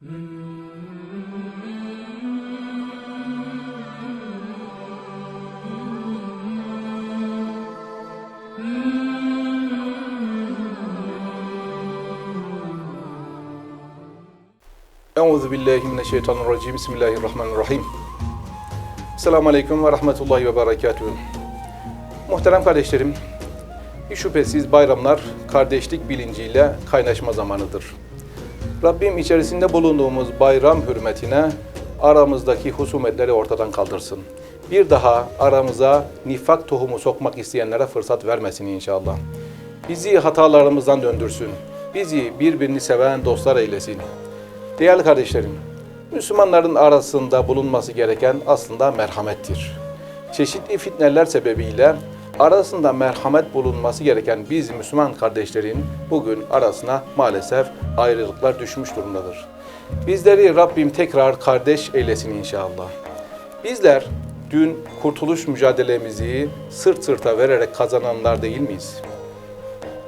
Euzu billahi mineşşeytanirracim. Bismillahirrahmanirrahim. Selamun aleyküm ve rahmetullahi ve berekatuhu. Muhterem kardeşlerim, hiç şüphesiz bayramlar kardeşlik bilinciyle kaynaşma zamanıdır. Rabbim içerisinde bulunduğumuz bayram hürmetine aramızdaki husumetleri ortadan kaldırsın. Bir daha aramıza nifak tohumu sokmak isteyenlere fırsat vermesin inşallah. Bizi hatalarımızdan döndürsün. Bizi birbirini seven dostlar eylesin. Değerli kardeşlerim, Müslümanların arasında bulunması gereken aslında merhamettir. Çeşitli fitneler sebebiyle arasında merhamet bulunması gereken biz Müslüman kardeşlerin bugün arasına maalesef ayrılıklar düşmüş durumdadır. Bizleri Rabbim tekrar kardeş eylesin inşallah. Bizler dün kurtuluş mücadelemizi sırt sırta vererek kazananlar değil miyiz?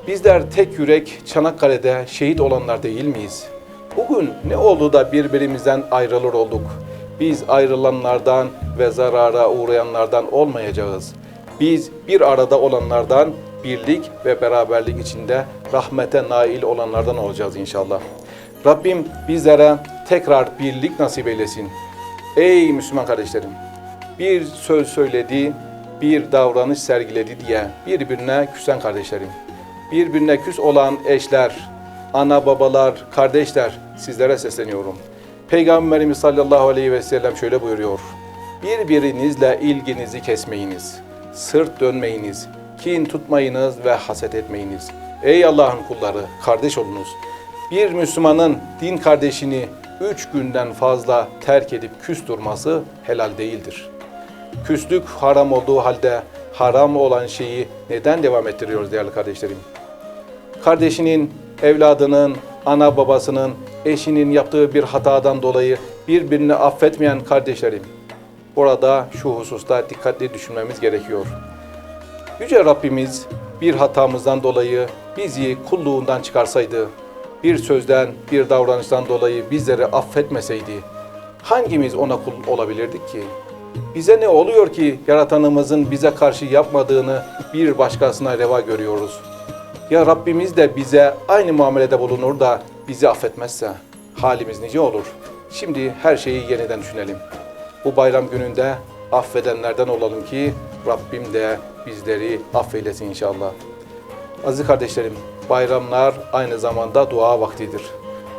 Bizler tek yürek Çanakkale'de şehit olanlar değil miyiz? Bugün ne oldu da birbirimizden ayrılır olduk? Biz ayrılanlardan ve zarara uğrayanlardan olmayacağız. Biz bir arada olanlardan, birlik ve beraberlik içinde rahmete nail olanlardan olacağız inşallah. Rabbim bizlere tekrar birlik nasip eylesin. Ey Müslüman kardeşlerim! Bir söz söyledi, bir davranış sergiledi diye birbirine küsen kardeşlerim. Birbirine küs olan eşler, ana babalar, kardeşler sizlere sesleniyorum. Peygamberimiz sallallahu aleyhi ve sellem şöyle buyuruyor. Birbirinizle ilginizi kesmeyiniz. Sırt dönmeyiniz. Kin tutmayınız ve haset etmeyiniz. Ey Allah'ın kulları, kardeş olunuz. Bir Müslümanın din kardeşini üç günden fazla terk edip küs durması helal değildir. Küslük haram olduğu halde haram olan şeyi neden devam ettiriyoruz değerli kardeşlerim? kardeşinin, evladının, ana babasının, eşinin yaptığı bir hatadan dolayı birbirini affetmeyen kardeşlerim. Burada şu hususta dikkatli düşünmemiz gerekiyor. Yüce Rabbimiz bir hatamızdan dolayı bizi kulluğundan çıkarsaydı, bir sözden, bir davranıştan dolayı bizleri affetmeseydi, hangimiz ona kul olabilirdik ki? Bize ne oluyor ki yaratanımızın bize karşı yapmadığını bir başkasına reva görüyoruz? Ya Rabbimiz de bize aynı muamelede bulunur da bizi affetmezse halimiz nice olur? Şimdi her şeyi yeniden düşünelim. Bu bayram gününde affedenlerden olalım ki Rabbim de bizleri affeylesin inşallah. Aziz kardeşlerim, bayramlar aynı zamanda dua vaktidir.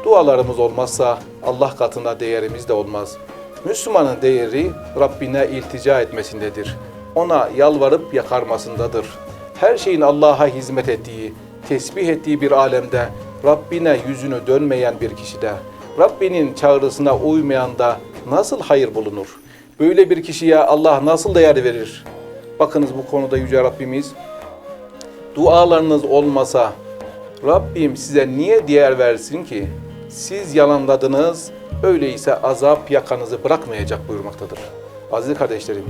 Dualarımız olmazsa Allah katında değerimiz de olmaz. Müslümanın değeri Rabbine iltica etmesindedir. Ona yalvarıp yakarmasındadır. Her şeyin Allah'a hizmet ettiği, tesbih ettiği bir alemde Rabbine yüzünü dönmeyen bir kişide, Rabbinin çağrısına uymayan da nasıl hayır bulunur? Böyle bir kişiye Allah nasıl değer verir? Bakınız bu konuda Yüce Rabbimiz dualarınız olmasa Rabbim size niye değer versin ki? Siz yalanladınız, öyleyse azap yakanızı bırakmayacak buyurmaktadır. Aziz kardeşlerim,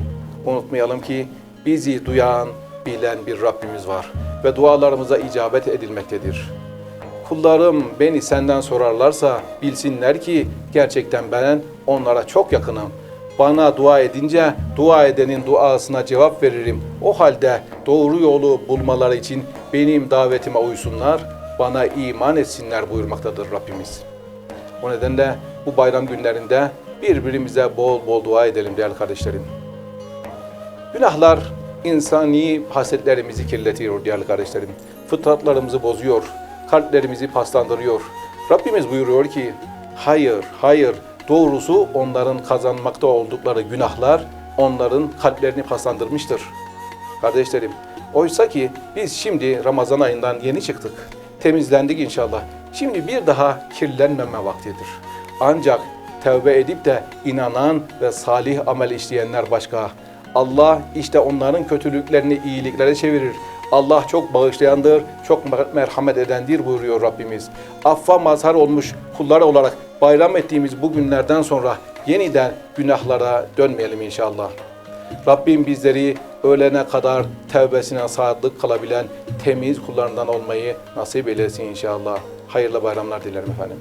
unutmayalım ki bizi duyan, bilen bir Rabbimiz var ve dualarımıza icabet edilmektedir. Kullarım beni senden sorarlarsa bilsinler ki gerçekten ben onlara çok yakınım. Bana dua edince dua edenin duasına cevap veririm. O halde doğru yolu bulmaları için benim davetime uysunlar, bana iman etsinler buyurmaktadır Rabbimiz. O nedenle bu bayram günlerinde birbirimize bol bol dua edelim değerli kardeşlerim. Günahlar insani hasetlerimizi kirletiyor değerli kardeşlerim. Fıtratlarımızı bozuyor, kalplerimizi paslandırıyor. Rabbimiz buyuruyor ki, hayır, hayır, doğrusu onların kazanmakta oldukları günahlar onların kalplerini paslandırmıştır. Kardeşlerim, oysa ki biz şimdi Ramazan ayından yeni çıktık. Temizlendik inşallah. Şimdi bir daha kirlenmeme vaktidir. Ancak tevbe edip de inanan ve salih amel işleyenler başka. Allah işte onların kötülüklerini iyiliklere çevirir. Allah çok bağışlayandır, çok merhamet edendir buyuruyor Rabbimiz. Affa mazhar olmuş kullar olarak bayram ettiğimiz bu günlerden sonra yeniden günahlara dönmeyelim inşallah. Rabbim bizleri ölene kadar tevbesine sadık kalabilen temiz kullarından olmayı nasip eylesin inşallah. Hayırlı bayramlar dilerim efendim.